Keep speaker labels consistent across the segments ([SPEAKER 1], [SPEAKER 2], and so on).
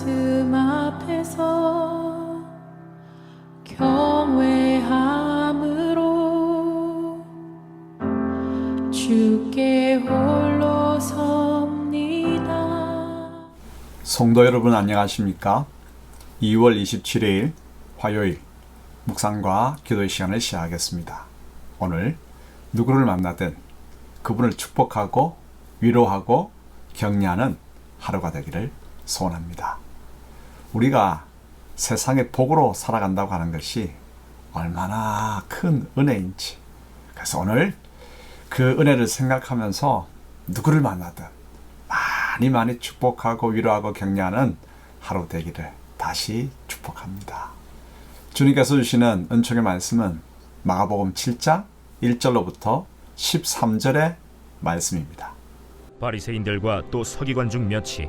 [SPEAKER 1] 말씀 앞에서 경외함으로 주께 홀로 섭니다.
[SPEAKER 2] 성도 여러분 안녕하십니까? 2월 27일 화요일 묵상과 기도의 시간을 시작하겠습니다. 오늘 누구를 만나든 그분을 축복하고 위로하고 격려하는 하루가 되기를 소원합니다. 우리가 세상의 복으로 살아간다고 하는 것이 얼마나 큰 은혜인지. 그래서 오늘 그 은혜를 생각하면서 누구를 만나든 많이 많이 축복하고 위로하고 격려하는 하루 되기를 다시 축복합니다. 주님께서 주시는 은총의 말씀은 마가복음 7장 1절로부터 13절의 말씀입니다.
[SPEAKER 3] 바리새인들과 또 서기관 중 몇이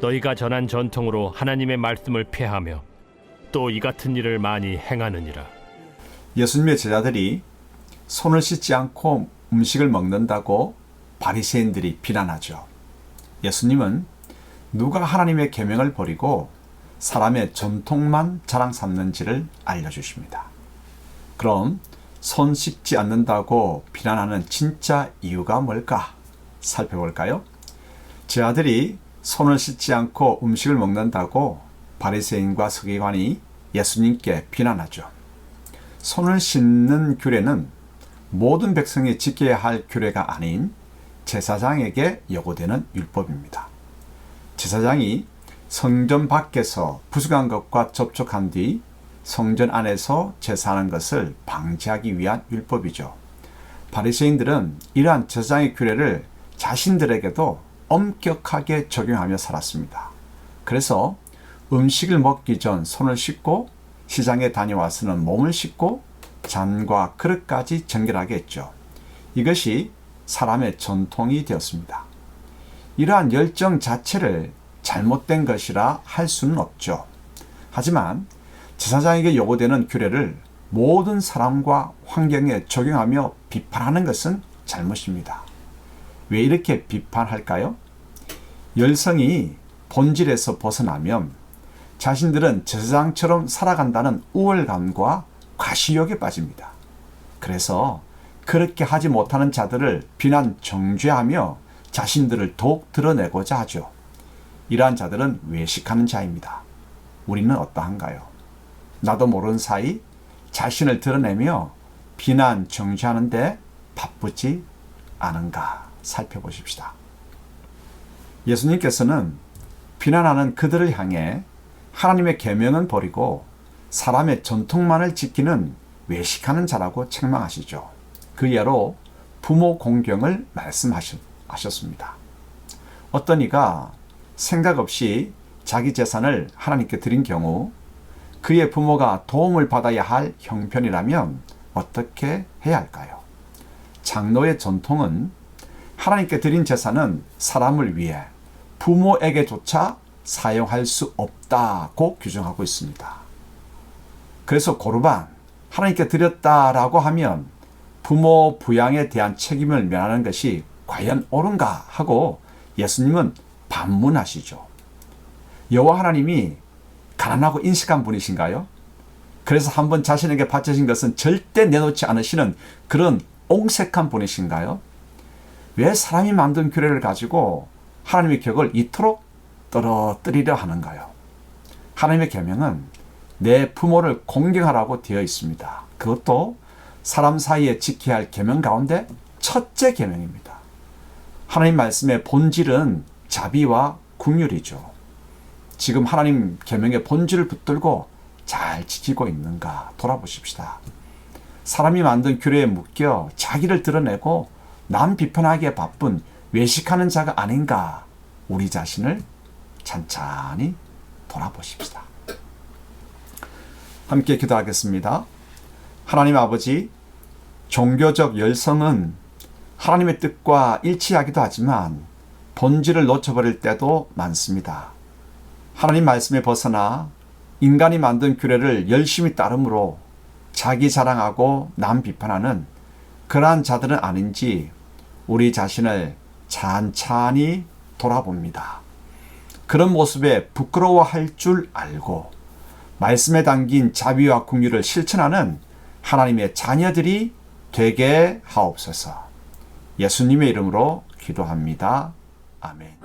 [SPEAKER 4] 너희가 전한 전통으로 하나님의 말씀을 폐하며 또 이 같은 일을 많이 행하느니라
[SPEAKER 2] 예수님의 제자들이 손을 씻지 않고 음식을 먹는다고 바리새인들이 비난하죠. 예수님은 누가 하나님의 계명을 버리고 사람의 전통만 자랑 삼는지를 알려주십니다. 그럼 손 씻지 않는다고 비난하는 진짜 이유가 뭘까 살펴볼까요? 제 아들이 손을 씻지 않고 음식을 먹는다고 바리새인과 서기관이 예수님께 비난하죠. 손을 씻는 규례는 모든 백성이 지켜야 할 규례가 아닌 제사장에게 요구되는 율법입니다. 제사장이 성전 밖에서 부수한 것과 접촉한 뒤 성전 안에서 제사하는 것을 방지하기 위한 율법이죠. 바리새인들은 이러한 제사장의 규례를 자신들에게도 엄격하게 적용하며 살았습니다. 그래서 음식을 먹기 전 손을 씻고 시장에 다녀와서는 몸을 씻고 잔과 그릇까지 정결하게 했죠. 이것이 사람의 전통이 되었습니다. 이러한 열정 자체를 잘못된 것이라 할 수는 없죠. 하지만 제사장에게 요구되는 규례를 모든 사람과 환경에 적용하며 비판하는 것은 잘못입니다. 왜 이렇게 비판할까요? 열성이 본질에서 벗어나면 자신들은 제사장처럼 살아간다는 우월감과 과시욕에 빠집니다. 그래서 그렇게 하지 못하는 자들을 비난 정죄하며 자신들을 더욱 드러내고자 하죠. 이러한 자들은 외식하는 자입니다. 우리는 어떠한가요? 나도 모르는 사이 자신을 드러내며 비난 정죄하는데 바쁘지 않은가 살펴보십시다. 예수님께서는 비난하는 그들을 향해 하나님의 계명은 버리고 사람의 전통만을 지키는 외식하는 자라고 책망하시죠. 그 예로 부모 공경을 말씀하셨습니다. 어떤 이가 생각 없이 자기 재산을 하나님께 드린 경우 그의 부모가 도움을 받아야 할 형편이라면 어떻게 해야 할까요? 장로의 전통은 하나님께 드린 재산은 사람을 위해 부모에게조차 사용할 수 없다고 규정하고 있습니다. 그래서 고르반 하나님께 드렸다라고 하면 부모 부양에 대한 책임을 면하는 것이 과연 옳은가 하고 예수님은 반문하시죠. 여호와 하나님이 가난하고 인식한 분이신가요? 그래서 한번 자신에게 바쳐진 것은 절대 내놓지 않으시는 그런 옹색한 분이신가요? 왜 사람이 만든 규례를 가지고 하나님의 격을 이토록 떨어뜨리려 하는가요? 하나님의 계명은 내 부모를 공경하라고 되어 있습니다. 그것도 사람 사이에 지켜야 할 계명 가운데 첫째 계명입니다. 하나님 말씀의 본질은 자비와 국률이죠. 지금 하나님 계명의 본질을 붙들고 잘 지키고 있는가 돌아보십시다. 사람이 만든 규례에 묶여 자기를 드러내고 남 비판하기에 바쁜 외식하는 자가 아닌가 우리 자신을 찬찬히 돌아보십시다. 함께 기도하겠습니다. 하나님 아버지, 종교적 열성은 하나님의 뜻과 일치하기도 하지만 본질을 놓쳐버릴 때도 많습니다. 하나님 말씀에 벗어나 인간이 만든 규례를 열심히 따름으로 자기 자랑하고 남 비판하는 그러한 자들은 아닌지 우리 자신을 찬찬히 돌아봅니다. 그런 모습에 부끄러워할 줄 알고 말씀에 담긴 자비와 국률을 실천하는 하나님의 자녀들이 되게 하옵소서. 예수님의 이름으로 기도합니다. 아멘.